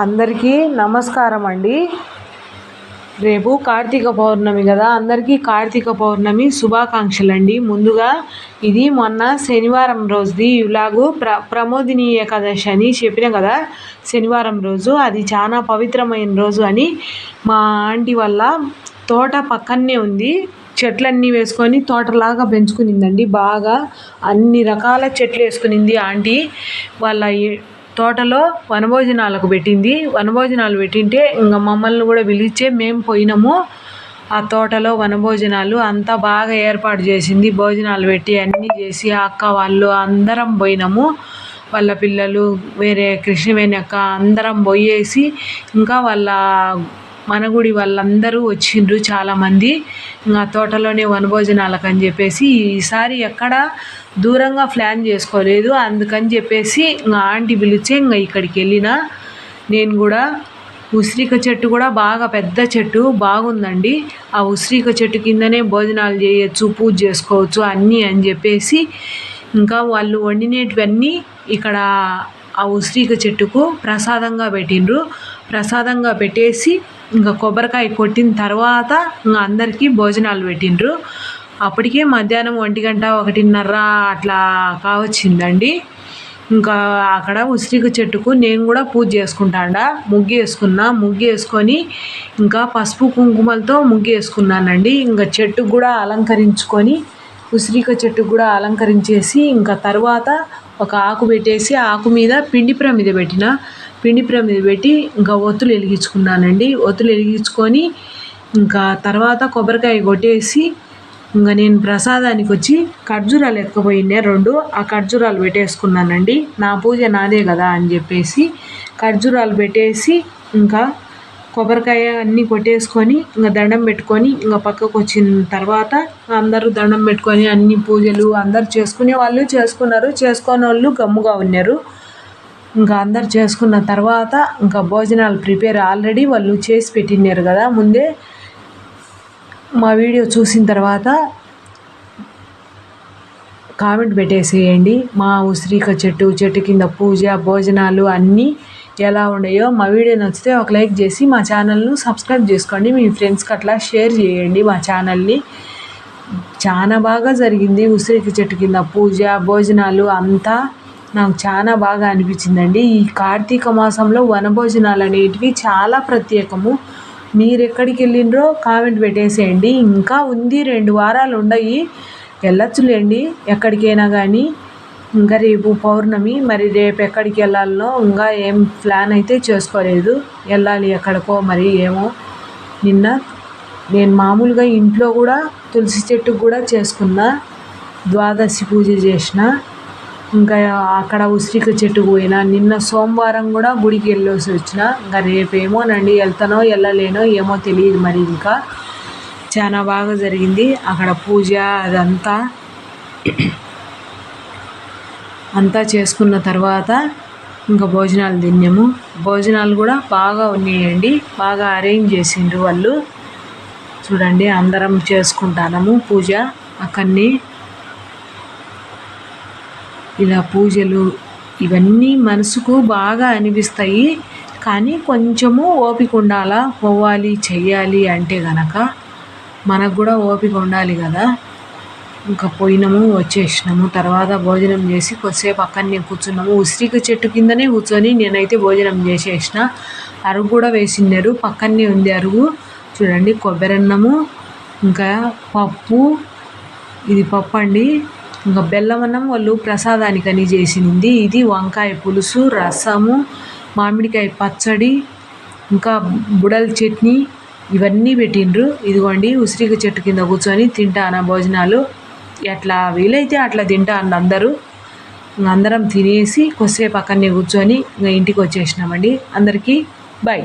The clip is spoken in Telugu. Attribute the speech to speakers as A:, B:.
A: అందరికీ నమస్కారం అండి. రేపు కార్తీక పౌర్ణమి కదా అందరికీ కార్తీక పౌర్ణమి శుభాకాంక్షలు అండి ముందుగా ఇది మొన్న శనివారం రోజుది ఇలాగూ ప్ర ప్రమోదిని ఏకాదశి అని చెప్పిన కదా శనివారం రోజు అది చాలా పవిత్రమైన రోజు అని మా ఆంటీ వల్ల తోట పక్కనే ఉంది. చెట్లన్నీ వేసుకొని తోటలాగా పెంచుకునిందండి. బాగా అన్ని రకాల చెట్లు వేసుకునింది ఆంటీ వాళ్ళ తోటలో వనభోజనాలకు పెట్టింది. వనభోజనాలు పెట్టింటే ఇంకా మమ్మల్ని కూడా పిలిచే మేము పోయినాము. ఆ తోటలో వనభోజనాలు అంతా బాగా ఏర్పాటు చేసింది. భోజనాలు పెట్టి అన్నీ చేసి అక్క వాళ్ళు అందరం పోయినాము. వాళ్ళ పిల్లలు వేరే కృష్ణవేణి అక్క అందరం పోయేసి ఇంకా వాళ్ళ మన గుడి వాళ్ళందరూ వచ్చిండ్రు చాలామంది. ఆ తోటలోనే వనభోజనాలకు అని చెప్పేసి ఈసారి ఎక్కడ దూరంగా ప్లాన్ చేసుకోలేదు. అందుకని చెప్పేసి ఇంకా ఆంటీ పిలిచి ఇంకా ఇక్కడికి వెళ్ళిన. నేను కూడా ఉసిరిక చెట్టు కూడా బాగా పెద్ద చెట్టు బాగుందండి. ఆ ఉసిరిక చెట్టు కిందనే భోజనాలు చేయొచ్చు పూజ చేసుకోవచ్చు అన్నీ అని చెప్పేసి ఇంకా వాళ్ళు వండినేటివన్నీ ఇక్కడ ఆ ఉసిరిక చెట్టుకు ప్రసాదంగా పెట్టిండ్రు. ప్రసాదంగా పెట్టేసి ఇంకా కొబ్బరికాయ కొట్టిన తర్వాత ఇంకా అందరికీ భోజనాలు పెట్టిండ్రు. అప్పటికే మధ్యాహ్నం ఒంటి గంట ఒకటిన్నర అట్లా కావచ్చిందండి. ఇంకా అక్కడ ఉసిరిక చెట్టుకు నేను కూడా పూజ చేసుకుంటాడా. ముగ్గు వేసుకున్నా. ముగ్గు వేసుకొని ఇంకా పసుపు కుంకుమలతో ముగ్గు వేసుకున్నానండి. ఇంకా చెట్టుకు కూడా అలంకరించుకొని ఉసిరిక చెట్టుకు కూడా అలంకరించేసి ఇంకా తర్వాత ఒక ఆకు పెట్టేసి ఆకు మీద పిండి ప్రమిద పెట్టిన. పిండి ప్రమిద పెట్టి ఇంకా ఒత్తులు వెలిగించుకున్నానండి. ఒత్తులు వెలిగించుకొని ఇంకా తర్వాత కొబ్బరికాయ కొట్టేసి ఇంకా నేను ప్రసాదానికి వచ్చి ఖర్జూరాలు ఎత్తుకుపోయిండే రెండు ఆ ఖర్జూరాలు పెట్టేసుకున్నానండి. నా పూజ నాదే కదా అని చెప్పేసి ఖర్జూరాలు పెట్టేసి ఇంకా కొబ్బరికాయ అన్నీ కొట్టేసుకొని ఇంకా దండం పెట్టుకొని ఇంకా పక్కకు వచ్చిన తర్వాత అందరూ దండం పెట్టుకొని అన్ని పూజలు అందరు చేసుకునే వాళ్ళు చేసుకున్నారు. చేసుకోని వాళ్ళు గమ్ముగా ఉన్నారు. ఇంకా అందరు చేసుకున్న తర్వాత ఇంకా భోజనాలు ప్రిపేర్ ఆల్రెడీ వాళ్ళు చేసి పెట్టినారు కదా ముందే. మా వీడియో చూసిన తర్వాత కామెంట్ పెట్టేసేయండి. మా ఉసిరిక చెట్టు చెట్టు కింద పూజ భోజనాలు అన్నీ ఎలా ఉన్నాయో మా వీడియో నచ్చితే ఒక లైక్ చేసి మా ఛానల్ను సబ్స్క్రైబ్ చేసుకోండి. మీ ఫ్రెండ్స్కి అట్లా షేర్ చేయండి మా ఛానల్ని. చాలా బాగా జరిగింది ఉసిరిక చెట్టు కింద పూజ భోజనాలు అంతా. నాకు చాలా బాగా అనిపించిందండి. ఈ కార్తీక మాసంలో వనభోజనాలు అనేటివి చాలా ప్రత్యేకము. మీరు ఎక్కడికి వెళ్ళిండ్రో కామెంట్ పెట్టేసేయండి. ఇంకా ఉంది రెండు వారాలు ఉండయి. వెళ్ళొచ్చులేండి. ఎక్కడికైనా కానీ ఇంకా రేపు పౌర్ణమి మరి రేపు ఎక్కడికి వెళ్ళాలనో ఇంకా ఏం ప్లాన్ అయితే చేసుకోలేదు. వెళ్ళాలి ఎక్కడికో మరి ఏమో. నిన్న నేను మామూలుగా ఇంట్లో కూడా తులసి చెట్టుకు కూడా చేసుకున్న. ద్వాదశి పూజ చేసిన. ఇంకా అక్కడ ఉసిరిక చెట్టు పోయిన నిన్న సోమవారం కూడా గుడికి వెళ్ళేసి వచ్చిన ఇంకా రేపేమోనండి వెళ్తానో వెళ్ళలేనో ఏమో తెలియదు మరి ఇంకా. చాలా బాగా జరిగింది. అక్కడ పూజ అదంతా అంతా చేసుకున్న తర్వాత ఇంకా భోజనాలు తిన్నాము. భోజనాలు కూడా బాగా ఉన్నాయండి. బాగా అరేంజ్ చేసిండ్రు వాళ్ళు. చూడండి అందరం చేసుకుంటాము పూజ. అక్కడిని ఇలా పూజలు ఇవన్నీ మనసుకు బాగా అనిపిస్తాయి. కానీ కొంచెము ఓపిక ఉండాలా? పోవాలి చెయ్యాలి అంటే గనక మనకు కూడా ఓపిక ఉండాలి కదా. ఇంకా పోయినాము వచ్చేసినాము. తర్వాత భోజనం చేసి కొద్దిసేపు అక్కడనే కూర్చున్నాము. ఉసిరిక చెట్టు కిందనే కూర్చొని నేనైతే భోజనం చేసేసిన. అరుగు కూడా వేసినారు పక్కనే ఉంది అరుగు. చూడండి కొబ్బరి అన్నము ఇంకా పప్పు. ఇది పప్పు అండి. ఇంకా బెల్లమన్నం వాళ్ళు ప్రసాదానికని చేసింది ఇది వంకాయ పులుసు రసము మామిడికాయ పచ్చడి ఇంకా బుడల చట్నీ ఇవన్నీ పెట్టిండ్రు. ఇదిగోండి ఉసిరిక చెట్టు కింద కూర్చొని తింటాను భోజనాలు? ఎట్లా వీలైతే అట్లా తింటాను అందరూ. అందరం తినేసి కొద్దిసేపు అక్కడనే కూర్చొని ఇంకా ఇంటికి వచ్చేసినామండి. అందరికీ బాయ్